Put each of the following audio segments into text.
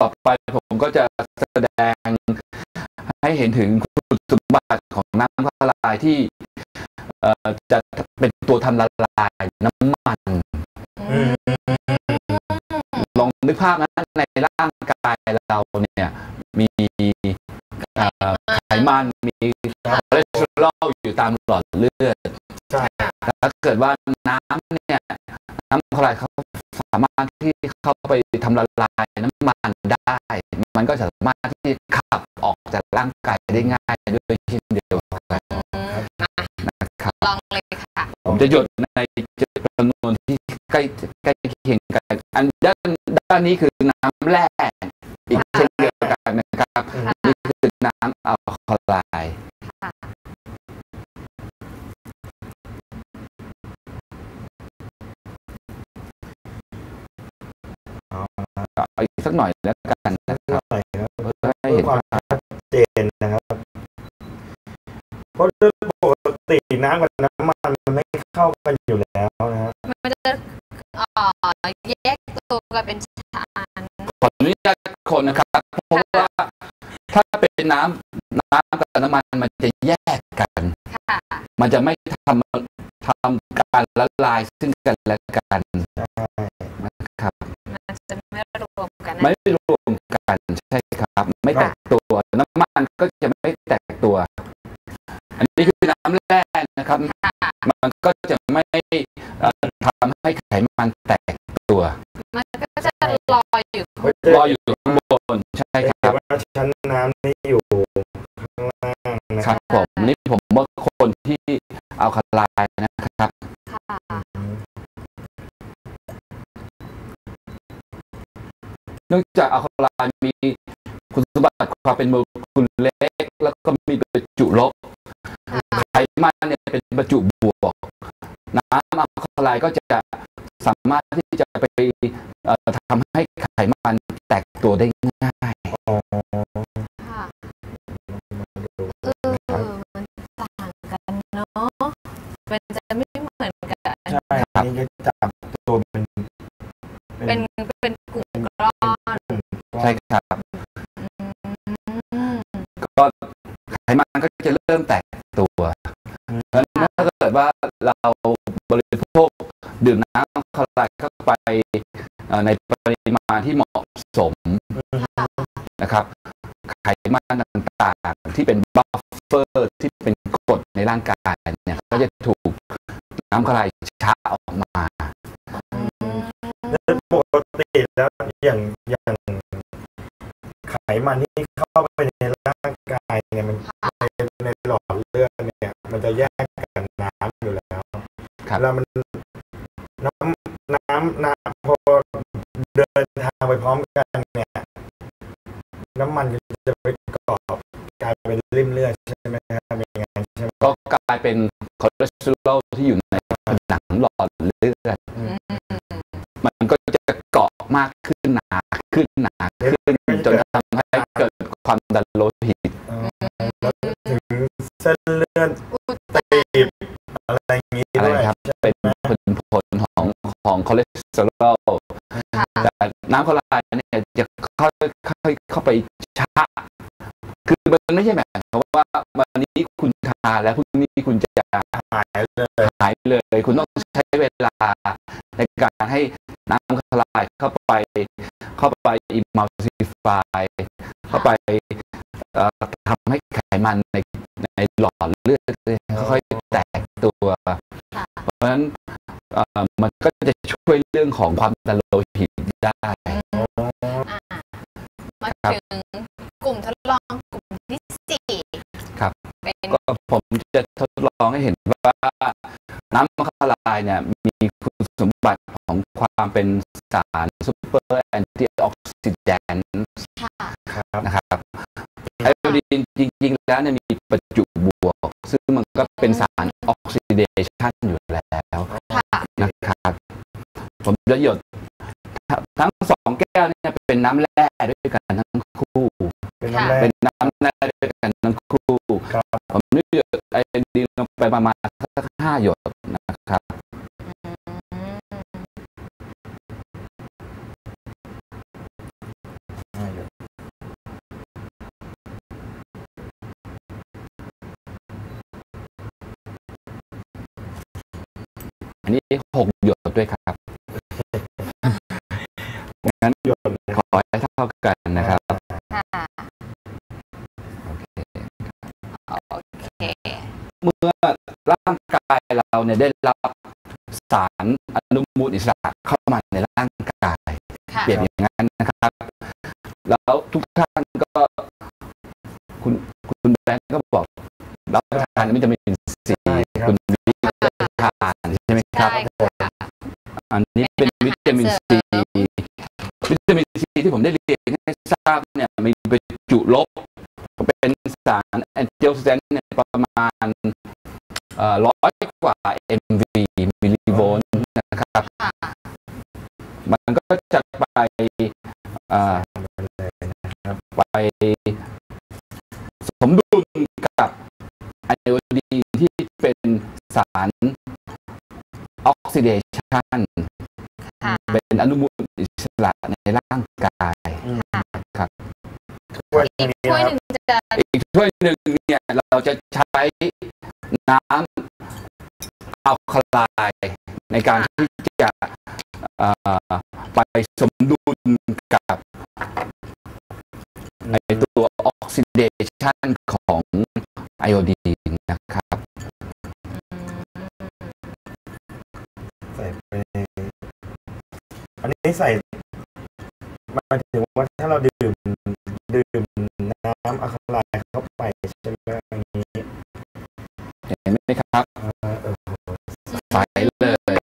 ต่อไปผมก็จะแสดงให้เห็นถึงคุณสมบัติของน้ำละลายที่เอ่อจะเป็นตัวทำละลายน้ำมันอืมลองนึกภาพนะในร่างกายเราเนี่ยมีเอ่อไขมันมีคอเลสเตอรอลอยู่ตามหลอดเลือดใช่ถ้าเกิดว่าน้ำเนี่ยน้ำคลอไรด์เขาสามารถที่เข้าไปทำละลายน้ำมันได้ มันก็สามารถที่ขับออกจากร่างกายได้ง่ายด้วยเช่นเดียวกันอืมอะนะครับลองเลยค่ะ ผมจะหยดในจำนวนที่ใกล้ใกล้เคียงกัน อันด้านด้านนี้คือน้ำแร่อีกเช่นเดียวกันนะครับอืมนี่คือน้ำอัลคอไล สักหน่อยแล้วกันนะครับหน่อยครับเพื่อให้เพื่อเห็นความชัดเจนนะครับเพราะโดยปกติน้ำกับน้ำมันมันไม่เข้ากันอยู่แล้วนะฮะมันจะเอ่อแยกตัวกันเป็นชั้นขออนุญาตคนนะครับเพราะว่าถ้าเป็นน้ำน้ำกับน้ำมันมันจะแยกกันค่ะมันจะไม่ทำทำการละลายซึ่งกันและกัน ไม่รวมกันใช่ครับ ไม่แตกตัวน้ำมันก็จะไม่แตกตัว อันนี้คือน้ำแร่นะครับค่ะมันก็จะไม่เอ่อทำให้ไขมันแตกตัว มันก็จะลอยอยู่เพราะจะลอยอยู่ข้างบนใช่คเห็รันบว่าชั้นน้ำนี่อยู่ข้างล่างนะคครัรับบผมนี่ผมว่าคนที่เอาคาลายนะครับ เนื่องจากอะคาไลน์มีคุณสมบัติความเป็นโมเลกุลเล็ก แล้วก็มีประจุลบค่ะไขมันเนี่ยเป็นประจุบวก น้ำอะคาไลน์ก็จะสามารถที่จะไปเอ่อทำให้ไขมันแตกตัวได้ง่ายอ๋อค่ะมาดูเออมันต่างกันเนาะมันจะไม่เหมือนกัน ใช่อันนี้ก็จับ ช่ครับ ก็ไขมันก็จะเริ่มแตกตัวเพราะฉะนั้นถ้าเกิดว่าเราบริโภคดื่มน้ำคาไลเข้าไปในปริมาณที่เหมาะสมนะครับไขมันต่างๆ ที่เป็นบัฟเฟอร์ที่เป็นกรดในร่างกายเนี่ยก็จะถูกน้ำคลายช้าออกมา มันที่เข้าไปในร่างกายเนี่ยมันในในหลอดเลือดเนี่ย มันจะแยกกันน้ำอยู่แล้วครับแล้วมันน้ำน้ำน้ำพอเดินทางไปพร้อมกันเนี่ย น้ำมันจะไปเกาะกลายเป็นริ่มเลือดใช่ไหมครับเป็นอย่างนั้นใช่ไหมก็กลายเป็นคอเลสเตอรอลที่อยู่ในผนังหลอดเลือดอืมมันก็จะเกาะมากขึ้นหนาขึ้นหนาขึ้นจนทำให้เกิด ความดันโลหิตอ๋อแล้วถึงเส้นเลือดอุดตีบอะไรอย่างนี้อะไรด้วยครับใช่เป็นไหมผลผลของของคอเลสเตอรอลค่ะแต่น้ำคลอไรด์เนี่ยจะเข้าเข้าเข้าไปช้าคือมันไม่ใช่แบบว่าวันนี้คุณทานแล้วพรุ่งนี้คุณจะหายเลยหายเลย คุณต้องใช้เวลาในการให้น้ำคลอไรด์เข้าไป เข้าไปอิมัลซิฟาย เข้าไปทำให้ไขมันในในหลอดเลือดค่อยๆแตกตัว เพราะฉะนั้นมันก็จะช่วยเรื่องของความดันโลหิตได้มาถึงกลุ่มทดลองกลุ่มที่สี่ครับก็ผมจะทดลองให้เห็นว่าน้ำมะขามลายเนี่ยมีคุณสมบัติของความเป็นสารซูเปอร์แอนตี้ออกซิแดนต์ ริงๆแล้วเนี่ยมีประจุบวก ซึ่งมันก็เป็นสารออกซิเดชันอยู่แล้วค่ะนะครับผมจะหยดทั้งสองแก้วเนี่ยเป็นน้ำแร่ด้วยกันทั้งคู่ เป็นน้ำแร่เป็นน้ำแร่ด้วยกันทั้งคู่ครับผมนี่หยดไอดีนลงไปประมาณสักห้าหยด อันนี้หกหยดด้วยครับงั้นหยดนะขอให้เท่ากันนะครับค่ะโอเคโอเคเมื่อร่างกายเราเนี่ยได้รับสารอนุมูลอิสระเข้ามาในร่างกายค่ะเปรียบอย่างนั้นนะครับ แล้วทุกท่านก็ คุณคุณแบงก์ก็บอกรับประทานวิตามินซี ครับได้ค่ะอันนี้เป็นวิตามินซีวิตามินซีที่ผมได้เรียนให้ทราบเนี่ยมีบรรจุลบ เป็นสารแอนติออกซิแดนต์เนี่ยประมาณร้อยกว่า mv มิลลิโวลต์นะครับค่ะมันก็จะไปเอ่อไปสมดุลกับไอโอดีนที่เป็นสาร ออกซิเดชันค่ะเป็นอนุมูลอิสระในร่างกายครับถ้วยอีกนี้ถ้วยนะหนึ่งจะอีกถ้วยหนึ่งเนี่ยเราจะใช้น้ำอัลคาไลน์ในการที่จะเอ่อไปสมดุลกับไอตัวออกซิเดชันของไอโอดี หมายถึงว่าถ้าเราดื่มดื่มน้ำอะคาไลน์เข้าไปใช่ไหมอย่างนี้เห็นไหมครับอ่าเออใสเลย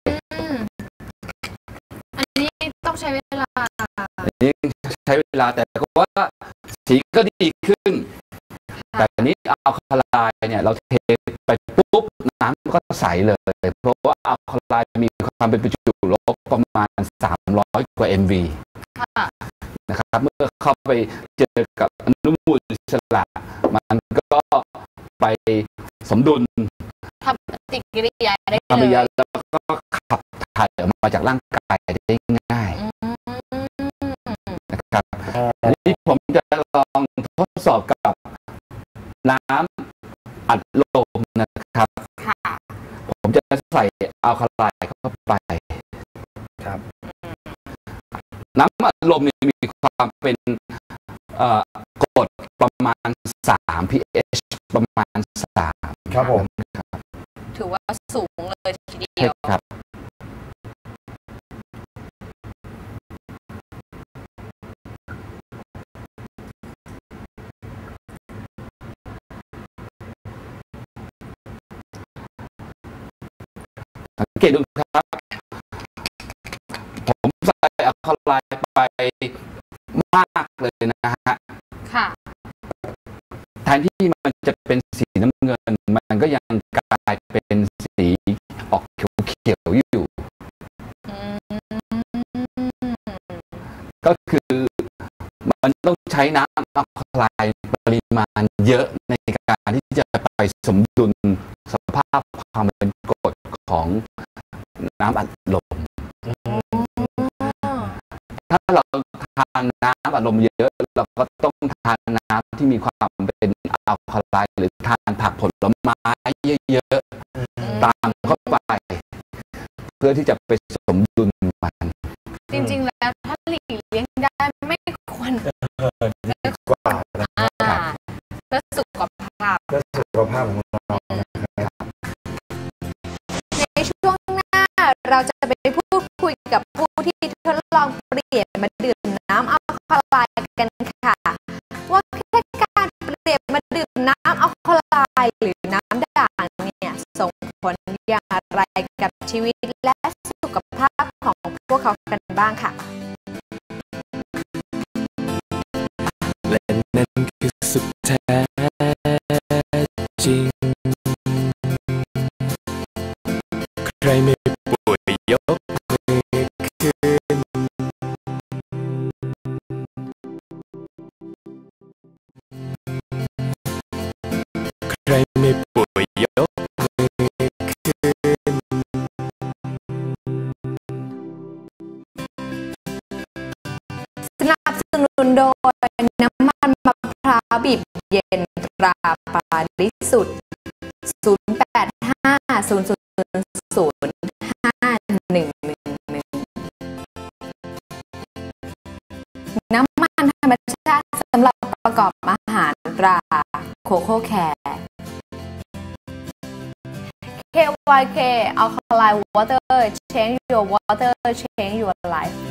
อันนี้ต้องใช้เวลาอันนี้ใช้เวลาแต่ก็ว่าสีก็ดีขึ้น แต่อันนี้อัลคาไลน์เนี่ยเราเทไปปุ๊บน้ำก็ใสเลย เพราะว่าอัลคาไลน์มีความเป็นประจุลบประมาณ 300 กว่า mv นะครับ เมื่อเข้าไปเจอกับอนุมูลอิสระมันก็ไปสมดุลทำปฏิกิริยาได้ทำเลปฏิกิริยายยแล้วก็ขับถ่ายออกมาจากร่างกายได้ง่ายอืมนะครับอ่าอันนี้ผมจะลองทดสอบกับน้ำอัดลมนะครับค่ะผมจะใส่อัลคาไลน์เข้าไป ลมเนี่ยมีความเป็นเอ่อกรดประมาณ 3 pH ประมาณ 3 ครับผมครับถือว่าสูงเลยทีเดีใช่ยวครับสังเกตดูครับ ผมใส่อัลคา ไลน์ไปมากเลยนะฮะค่ะแทนที่มันจะเป็นสีน้ำเงิน มันก็ยังกลายเป็นสีออกเขียวๆอยู่อืมก็คือมันต้องใช้น้ำอัลคาไลน์ปริมาณเยอะในการที่จะไปสมดุลสภาพความเป็นกรดของน้ำอัดลม ถ้าเราทานน้ำอัดลมเยอะ เราก็ต้องทานน้ำที่มีความเป็นอัลคาไลน์หรือทานผักผลไม้เยอะๆตามเข้าไป เพื่อที่จะไปสมดุลมัน จริงๆแล้วถ้าหลีกเลี่ยงได้ไม่ควรเออดีกว่านะอ่าเพื่อสุขภาพเพื่อสุขภาพของเรานะครับในช่วงหน้าเราจะไปพูดคุยกับผู้ที่ หรือน้ำด่างเนี่ยส่งผลอย่างไรกับชีวิตและสุขภาพของพวกเขากันบ้างค่ะและ เย็นตราปาริสุทธิ์0850005111น้ำมันธรรมชาติสำหรับประกอบอาหารตราโคโค่แคร์ KYK Alkaline Water Change Your Water Change Your Life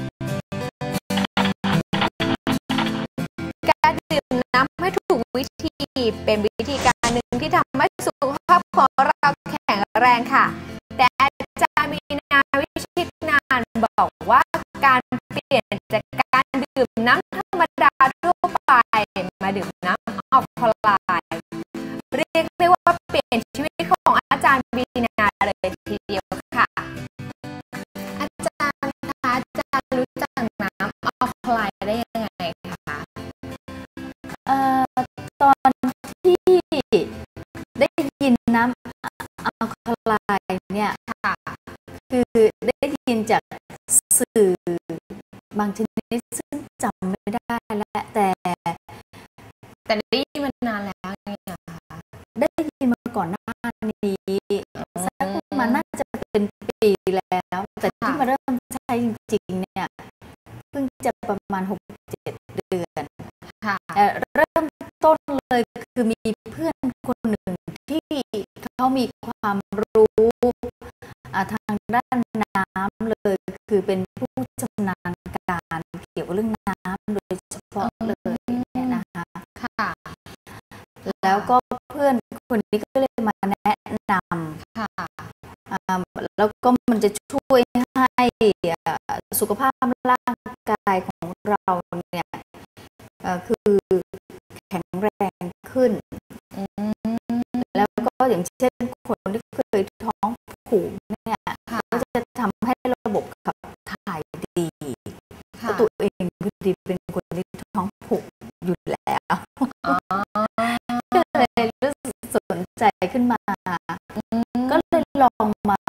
เป็นวิธีการหนึ่งที่ทำให้สุขภาพของเราแข็งแรงค่ะ แต่อาจารย์มีนาวิชิตนานบอกว่าการเปลี่ยนจากการดื่มน้ำธรรมดาทั่วไปมาดื่มน้ำออกพลา คือได้ยินจากสื่อบางชนิดซึ่งจำไม่ได้แล้วแต่ แต่ได้ยินมานานแล้วเนี่ยค่ะได้ยินมาก่อนหน้านี้สักประมาณน่าจะเป็นปีแล้ว แต่ที่มาเริ่มใช้จริงๆเนี่ยเพิ่งจะประมาณหกเจ็ดเดือนค่ะเอ่เริ่มต้นเลยคือมีเพื่อนคนหนึ่งที่เขามีความ คือเป็นผู้ชำนาญการเกี่ยวกับเรื่องน้ำโดยเฉพาะเลยเนี่ยนะคะค่ะ แล้วก็เพื่อนคนนี้ก็เลยมาแนะนค่ะำอ่าแล้วก็มันจะช่วยให้อ่าสุขภาพร่างกายของเราเนี่ยเอ่อคือแข็งแรงขึ้นอืมแล้วก็อย่างเช่นคนที่เคยท้องผูกเนี่ย ค่ะ ก็จะทำให้ระบบขับถ่ายดีเพ ค่ะ ราะตัวเองพอ ดีเป็นคนที่ท้องผูกอยู่แล้วอ๋อก็เลยรู้สึกสนใจขึ้นมา ก็เลยลองมา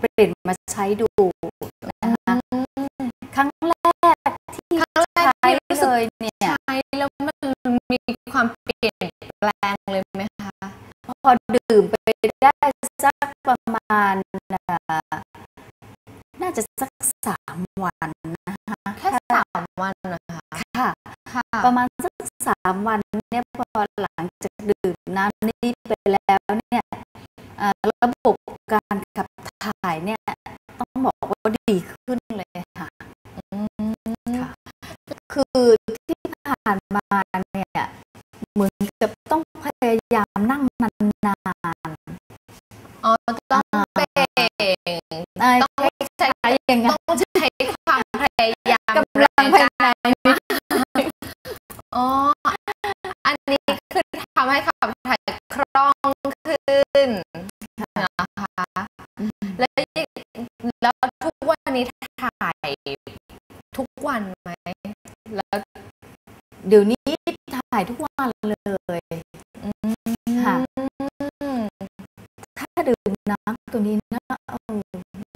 เปลี่ยนมาใช้ดูนะคะครั้งแรกที่ครั้งแรกใช้ที่รู้สึกเลยเนี่ยใช้แล้วมันมีความเปลี่ยนแปลงเลยไหมคะพอดื่มไปได้สักประมาณอ่าน่าจะสักสามวันนะคะ แค่สามวันนะคะ ค่ะ ค่ะ ประมาณสักสามวันเนี่ยพอหลังจากดื่มน้ำนี้ไปแล้วเนี่ยอ่าระบบการขับถ่ายเนี่ยต้องบอกว่าดีขึ้นเลยค่ะอืมค่ะ คือที่ผ่านมาเนี่ยเหมือนกับต้องพยายามนั่งนานอ๋อต้องเป่งๆเอ่อต้องใช้ใช้อย่างงั้นต้องใช้ แล้วแล้วทุกวันนี้ถ่ายทุกวันไหมแล้วเดี๋ยวนี้ถ่ายทุกวันเลยอืค่ะมถ้าดื่มน้ำตัวนี้นะเออ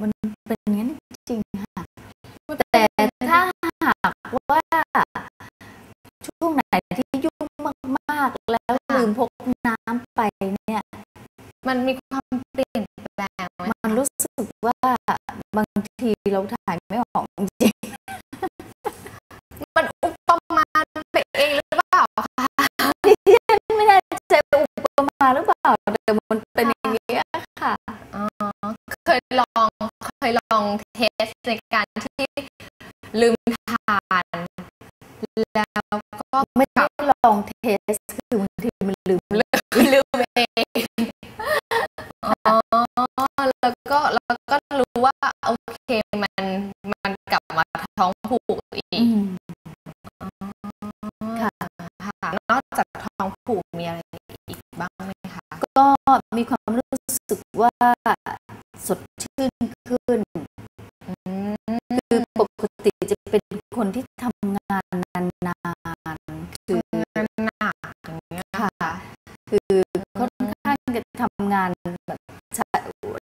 มันเป็นอย่างนั้นจริงๆค่ะ แต่ถ้าหากว่าช่วงไหนที่ยุ่งมากๆ แล้วลืมพกน้ำไปเนี่ย มันมีความเปลี่ยนแปลงไหม มันรู้สึกว่า บางทีเราถ่ายไม่ออกจริงมันอุปมาไปเองหรือเปล่าคะไม่แน่ใจอุปมาหรือเปล่าแต่มันเป็นอย่างนี้ค่ะอ๋อเคยลองเคยลองเทสในการที่ลืมทาน แล้วก็ไม่ได้ลองเทส ผูกอีอืกมค่ะค่ะนอกจากท้องผูกมีอะไรอีกบ้างไหมคะก็มีความรู้สึกว่าสดชื่นขึ้นอืมคือปกติจะเป็นคนที่ทำงานนานๆคือหนักอย่างเงี้ยค่ะคือค่อนข้างจะทำงานแบบใช้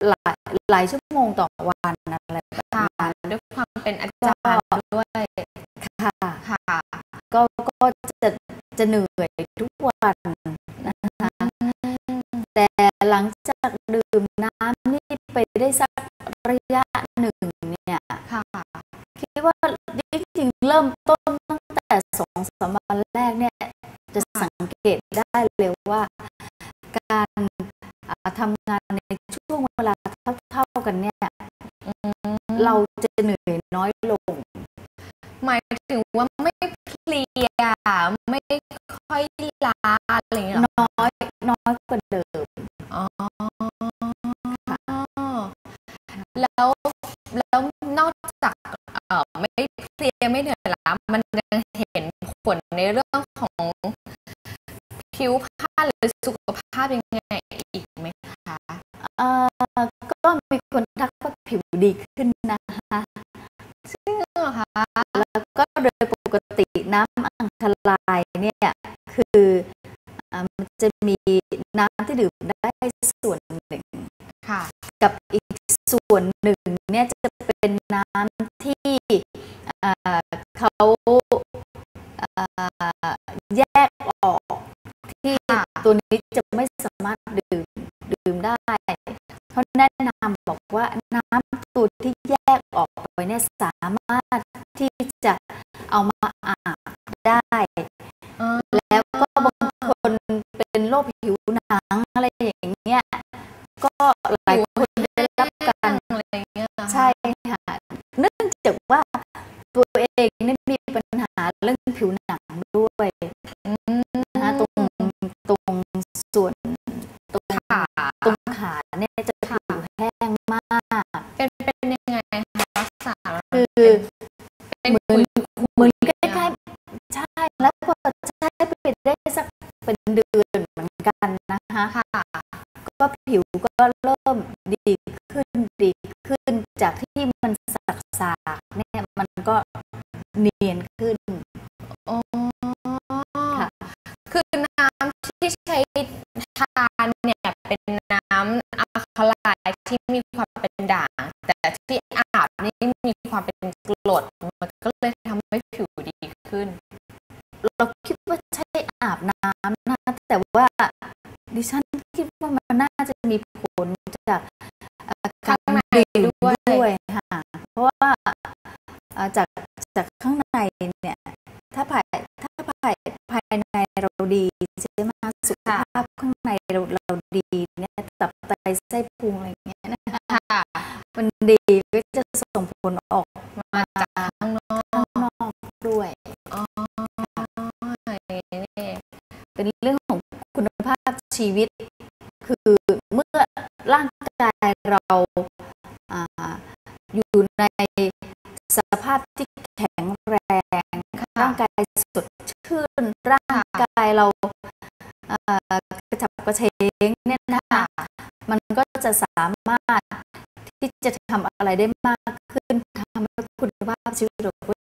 หลายหลายชั่วโมงต่อวันอะไรแบบค่ะนั้นด้วยความเป็นอาจารย์ด้วยค่ะค่ะ ก็ก็จะจะเหนื่อยทุกวันนะคะแต่หลังจากดื่มน้ำนี่ไปได้สักระยะหนึ่งเนี่ยคิดว่าจริงๆเริ่มต้นตั้งแต่สองสามวันแรกเนี่ยจะสังเกตได้เลยว่าการทำงานในช่วงเวลาเท่าๆกันเนี่ยเราจะเหนื่อย เอ่อไม่เพลียไม่เหนื่อยล้ามันยังเห็นผลในเรื่องของผิวพรรณหรือสุขภาพยังไงอีกไหมคะเอ่อก็มีคนทักว่าผิวดีขึ้นนะคะจริงเหรอคะแล้วก็โดยปกติน้ำอังคลายเนี่ยคืออ่ามันจะมีน้ำที่ดื่มได้ส่วนหนึ่งค่ะกับอีกส่วนหนึ่งเนี่ยจะเป็นน้ำที่อ่า เขาแยกออกที่ตัวนี้จะไม่สามารถดื่มดื่มได้เขาแนะนำบอกว่าน้ำตัวที่แยกออกไปเนี่ยสามารถที่จะเอามาอาบได้ แล้วก็บางคนเป็นโรคผิวหนังอะไรอย่างเงี้ยก็หลายคนได้รับการใช่ค่ะเนื่องจากว่า ตัวเองเนี่ยมีปัญหาเรื่องผิวหนังด้วยอืมนะคะตรงตรงส่วนตรงขาตรงขาเนี่ยจะผิวแห้งมากเป็นเป็นยังไงคะลักษณะคือเป็นเหมืขุอนยเหมือนคล้ายๆใช่แล้วพอใช้ไปได้สักเป็นเดือนเหมือนกันนะคะค่ะก็ผิวก็เริ่มดีขึ้นดีขึ้นจากที่มันสักสากๆเนี่ยมันก็ เนียนขึ้นอ๋อคือน้ำที่ใช้ทานเนี่ยเป็นน้ำอะคาไลที่มีความเป็นด่าง แต่ที่อาบนี่มีความเป็นกรดมันก็เลยทำให้ผิวดีขึ้น เราคิดว่าใช้อาบน้ำนะแต่ว่าดิฉันคิดว่ามันน่าจะมีผลจากเอ่อ ข้างใน ดื่ม ด้วย ด้วยค่ะ เพราะว่าเอ่อจากจากข้างในเนี่ย ถ้าภายถ้าภายภายในเรา ดีใช่ไหมคะสุขภาพข้างในเราเราดีเนี่ยตับไตไส้พุงอะไรอย่างเงี้ยนะคะมันดีก็จะส่งผลออกมาจากข้างนอกข้างนอกด้วยอ๋อเป็นเรื่องของคุณภาพชีวิต คือเมื่อร่างกายเราอาอยู่ในสภาพที่แข็งแรงร่างกายสดชื่นร่า ระเฉงเนี่ยนะคะมันก็จะสามารถที่จะทำอะไรได้มากขึ้นทำให้คุณภาพชีวิตเรา